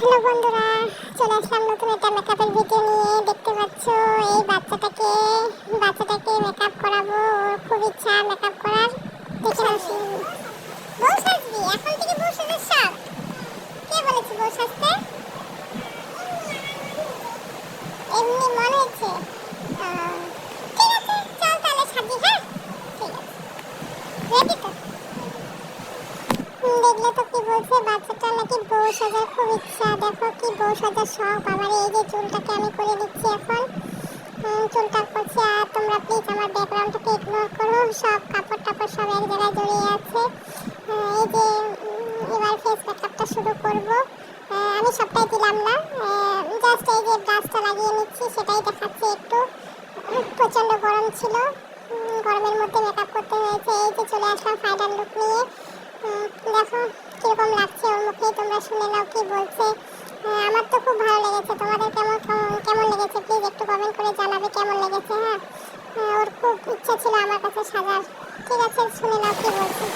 Hello বন্ধুরা, চলে আসলাম নতুন একটা মেকআপের ভিডিও নিয়ে। দেখতে পাচ্ছ, এই বাচ্চাটাকে বাচ্চাটাকে মেকআপ করাবো। ওর খুব ইচ্ছা মেকআপ করার। দেখে আসি বউ সাজবি? এখন থেকে বউ সাজার শখ কে বলেছে বউ সাজতে? এমনি মনে ঠিক আছে, চল তাহলে সাজি হ্যাঁ? ঠিক দেখলে তো কি বলছে? নাকি বউ সাজার খুব ইচ্ছা। দেখো কি বউ সাজার শখ আমার এই যে চুলটাকে আমি করে দিচ্ছি এখন। চুলটা করছি। আর তোমরা প্লিজ আমার ব্যাকগ্রাউন্ডটাকে ইগনোর করো। সব কাপড় টাপড় সব এক জায়গায় জড়িয়ে আছে। এই যে এবার ফেস মেকআপটা শুরু করব। আমি সবটাই দিলাম না। জাস্ট এই যে ব্রাশটা লাগিয়ে নিচ্ছি, সেটাই দেখাচ্ছি একটু। প্রচণ্ড গরম ছিল। গরমের মধ্যে মেকআপ করতে হয়েছে। এই যে চলে আসলাম ফাইনাল লুক নিয়ে। দেখো কীরকম লাগছে। মুখেই তোমরা শুনে নাও কি বলছে। আমার তো খুব ভালো লেগেছে। তোমাদের কেমন কেমন- লেগেছে? প্লিজ একটু কমেন্ট করে জানাবে কেমন লেগেছে হ্যাঁ? আহ, ওর খুব ইচ্ছা ছিল আমার কাছে সাজার। ঠিক আছে শুনে নাও কি বলছে।